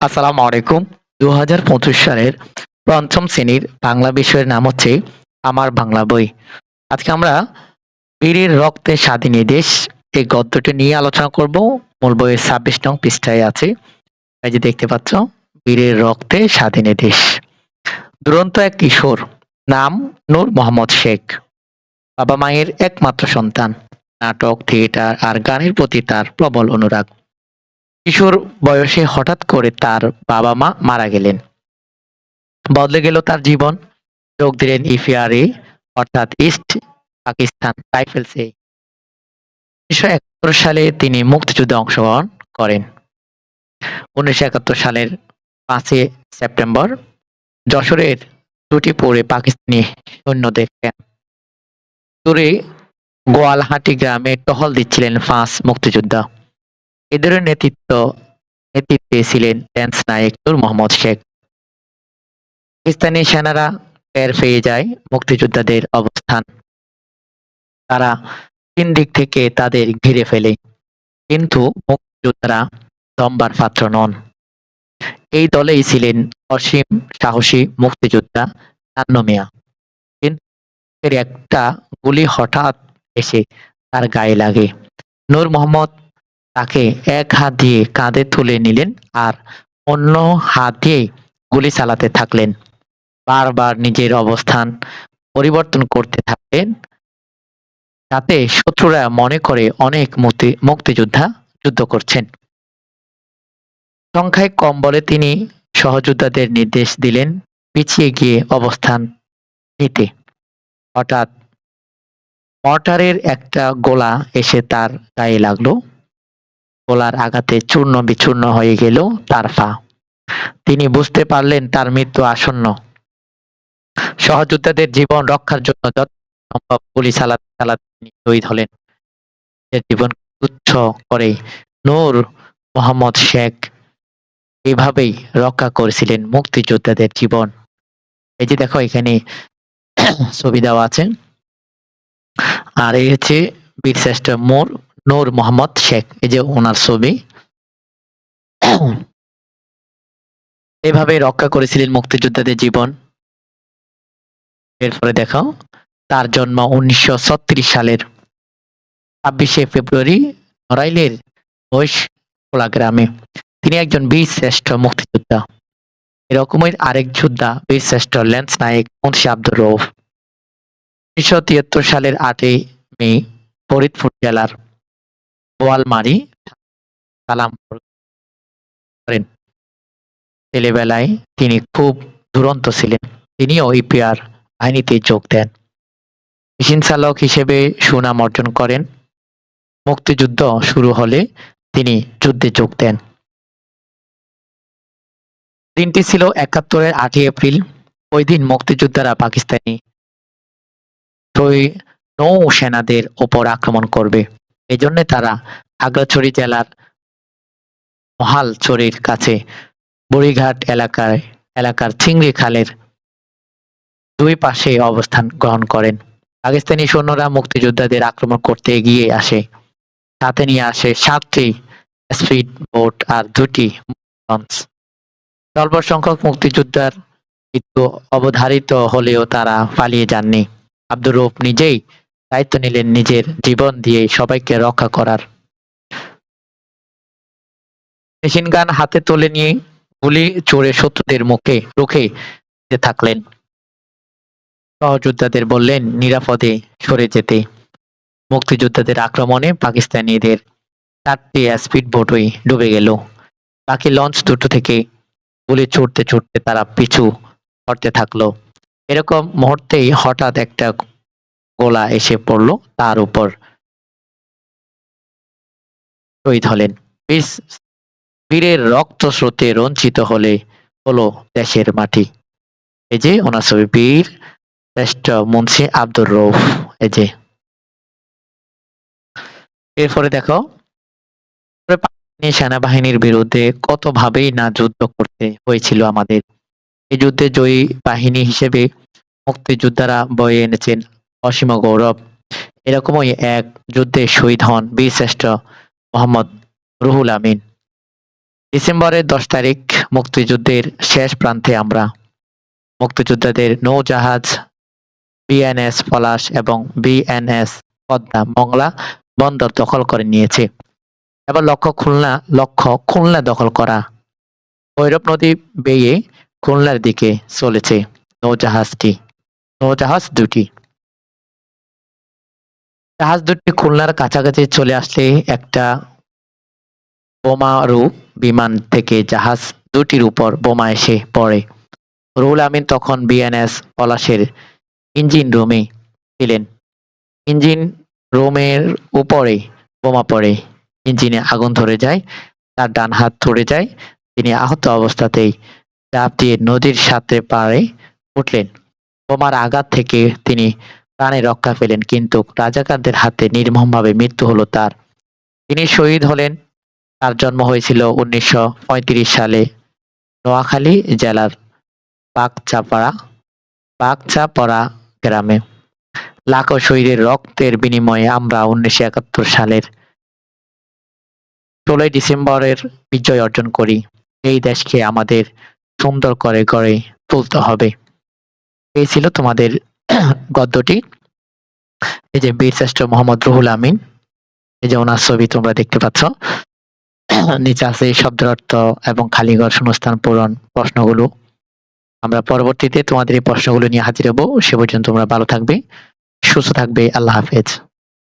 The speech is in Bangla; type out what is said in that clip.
আসসালামু আলাইকুম। দু হাজার পঁচিশ সালের পঞ্চম শ্রেণির বাংলা বিষয়ের নাম হচ্ছে আমার বাংলা বই। আজকে আমরা বীরের রক্তে স্বাধীনী দেশ এই গদ্যটি নিয়ে আলোচনা করব। মূল বইয়ের ছাব্বিশ নং পৃষ্ঠায় আছে। এই যে দেখতে পাচ্ছ, বীরের রক্তে স্বাধীনী দেশ। দুরন্ত এক কিশোর, নাম নূর মোহাম্মদ শেখ। বাবা মায়ের একমাত্র সন্তান। নাটক, থিয়েটার আর গানের প্রতি তার প্রবল অনুরাগ। কিশোর বয়সে হঠাৎ করে তার বাবা মা মারা গেলেন। বদলে গেল তার জীবন। যোগ দিলেন ইফিআরে অর্থাৎ ইস্ট পাকিস্তান রাইফেলসে। উনিশশো একাত্তর সালে তিনি মুক্তিযুদ্ধে অংশগ্রহণ করেন। উনিশশো একাত্তর সালের পাঁচই সেপ্টেম্বর, যশোরের ছুটি পড়ে পাকিস্তানি সৈন্যদের ক্যাম্প দূরে গোয়ালহাটি গ্রামে টহল দিচ্ছিলেন পাঁচ মুক্তিযোদ্ধা। এদের নেতৃত্ব, নেতৃত্বে ছিলেন ল্যান্স নায়েক নূর মোহাম্মদ শেখ। পাকিস্তানি সেনারা টের পেয়ে যায় মুক্তিযোদ্ধাদের অবস্থান। তারা তিন দিক থেকে তাদের ঘিরে ফেলে, কিন্তু মুক্তিযোদ্ধারা দম্বার পাত্র নন। এই দলেই ছিলেন অসীম সাহসী মুক্তিযোদ্ধা চান্ন মিয়া। কিন্তু একটা গুলি হঠাৎ এসে তার গায়ে লাগে। নূর মোহাম্মদ তাকে এক হাত দিয়ে কাঁধে তুলে নিলেন আর অন্য হাত দিয়ে গুলি চালাতে থাকলেন। বারবার নিজের অবস্থান পরিবর্তন করতে থাকলেন। যাতে শত্রুরা মনে করে অনেক মুক্তি, মুক্তিযোদ্ধা যুদ্ধ করছেন। সংখ্যায় কম বলে তিনি সহযোদ্ধাদের নির্দেশ দিলেন পিছিয়ে গিয়ে অবস্থান নিতে। হঠাৎ মর্টারের একটা গোলা এসে তার গায়ে লাগল। গোলার আঘাতে চূর্ণ বিচূর্ণ হয়ে গেল তার পা। তিনি বুঝতে পারলেন তার মৃত্যু আসন্ন। সহযোদ্ধাদের জীবন রক্ষার জন্য যত সম্ভব গুলি চালাতে চালাতে তিনি শহীদ হলেন জীবন তুচ্ছ করে নূর মোহাম্মদ শেখ এভাবেই রক্ষা করেছিলেন মুক্তিযোদ্ধাদের জীবন। এই যে দেখো এখানে ছবি দেওয়া আছে। আর এই হচ্ছে বীরশ্রেষ্ঠ মোর নূর মোহাম্মদ শেখ, এই যে ওনার ছবি। এভাবে রক্ষা করেছিলেন মুক্তিযোদ্ধাদের জীবন। এরপরে দেখাও, তার জন্ম উনিশশো সালের ছাব্বিশে ফেব্রুয়ারি নড়াইলের মহিষখোলা গ্রামে। তিনি একজন বীর শ্রেষ্ঠ মুক্তিযোদ্ধা। এরকমের আরেক যোদ্ধা, বীর শ্রেষ্ঠ ল্যান্স নায়েক মুন্সি আব্দুর রৌফ উনিশশো তিয়াত্তর সালের আটই মে ফরিদপুর জেলার বোয়ালমারি সালাম করেন। ছেলেবেলায় তিনি খুব দুরন্ত ছিলেন। তিনিও ইপিআর বাহিনীতে যোগ দেন। মেশিন চালক হিসেবে সুনাম অর্জন করেন। মুক্তিযুদ্ধ শুরু হলে তিনি যুদ্ধে যোগ দেন। দিনটি ছিল একাত্তরের আটই এপ্রিল। ওই দিন মুক্তিযোদ্ধারা পাকিস্তানি নৌ সেনাদের ওপর আক্রমণ করবে। এজন্য তারা খাগড়াছড়ি জেলার মহালছড়ির কাছে বুড়িঘাট এলাকায় এলাকার চিংড়ি খালের দুই পাশে অবস্থান গ্রহণ করেন। পাকিস্তানি সৈন্যরা মুক্তিযোদ্ধাদের আক্রমণ করতে এগিয়ে আসে। সাথে নিয়ে আসে সাতটি স্পিড বোট আর দুটি লঞ্চ। স্বল্প সংখ্যক মুক্তিযোদ্ধার মৃত্যু অবধারিত হলেও তারা পালিয়ে যাননি। আব্দুর রৌফ নিজেই দায়িত্ব নিলেন নিজের জীবন দিয়ে সবাইকে রক্ষা করার। মেশিন গান হাতে তুলে নিয়ে গুলি চড়ে শত্রুদের মুখে রুখে দিতে থাকলেন। সহযোদ্ধাদের বললেন, নিরাপদে সরে যেতে। মুক্তিযোদ্ধাদের আক্রমণে পাকিস্তানিদের চারটি স্পিড বোটই ডুবে গেল। বাকি লঞ্চ দুটো থেকে গুলি ছুটতে ছুটতে তারা পিছু হটতে থাকল। এরকম মুহূর্তেই হঠাৎ একটা গোলা এসে পড়ল, তার উপর শহীদ হলেন। বীরের রক্ত স্রোতে রঞ্চিত হলে হলো দেশের মাটি। এই যে ওনার ছবি, বীর শ্রেষ্ঠ মুন্সি আব্দুর রৌফ এই যে। এরপরে দেখো সেনাবাহিনীর বিরুদ্ধে কতভাবেই না যুদ্ধ করতে হয়েছিল আমাদের। এই যুদ্ধে জয়ী বাহিনী হিসেবে মুক্তিযোদ্ধারা বয়ে এনেছেন অসীম গৌরব। এরকমই এক যুদ্ধে শহীদ হন বীরশ্রেষ্ঠ মোহাম্মদ রুহুল আমিন। ডিসেম্বরের দশ তারিখ মুক্তিযুদ্ধের শেষ প্রান্তে আমরা মুক্তিযোদ্ধাদের নৌজাহাজ, বিএনএস পলাশ এবং বিএনএস পদ্মা মংলা বন্দর দখল করে নিয়েছে। এবার লক্ষ্য খুলনা লক্ষ্য খুলনা দখল করা। ভৈরব নদী বেয়ে খুলনার দিকে চলেছে নৌজাহাজটি। নৌজাহাজ দুটি। জাহাজ দুটি খুলনার কাছাকাছি চলে আসলে একটা বোমারু বিমান থেকে জাহাজ দুটির উপর বোমা এসে পড়ে। রুহুল আমিন তখন বিএনএস পলাশের ইঞ্জিন রুমে ছিলেন। ইঞ্জিন রুমের উপরে বোমা পড়ে। ইঞ্জিনে আগুন ধরে যায়, তার ডান হাত ধরে যায়। তিনি আহত অবস্থাতেই চাপ দিয়ে নদীর সাথে পাড়ে উঠলেন। বোমার আঘাত থেকে তিনি প্রাণে রক্ষা পেলেন, কিন্তু রাজাকারদের হাতে নির্মমভাবে মৃত্যু হলো তার। তিনি শহীদ হলেন। তার জন্ম হয়েছিল উনিশশো পঁয়ত্রিশ সালে নোয়াখালী জেলার পাকচাপাড়া পাকচাপড়া গ্রামে। লাখো শহীদের রক্তের বিনিময়ে আমরা উনিশশো একাত্তর সালের ষোলোই ডিসেম্বরের বিজয় অর্জন করি। এই দেশকে আমাদের সুন্দর করে গড়ে তুলতে হবে। এই ছিল তোমাদের গদ্যটি। এই যে বীরশ্রেষ্ঠ মোহাম্মদ রুহুল আমিন। এই যে ওনার ছবি তোমরা দেখতে পাচ্ছ। নিচে আছে এই শব্দের অর্থ এবং খালিঘর শূন্যস্থান পূরণ প্রশ্নগুলো। আমরা পরবর্তীতে তোমাদের এই প্রশ্নগুলো নিয়ে হাজির হব। সে পর্যন্ত তোমরা ভালো থাকবে, সুস্থ থাকবে। আল্লাহ হাফেজ।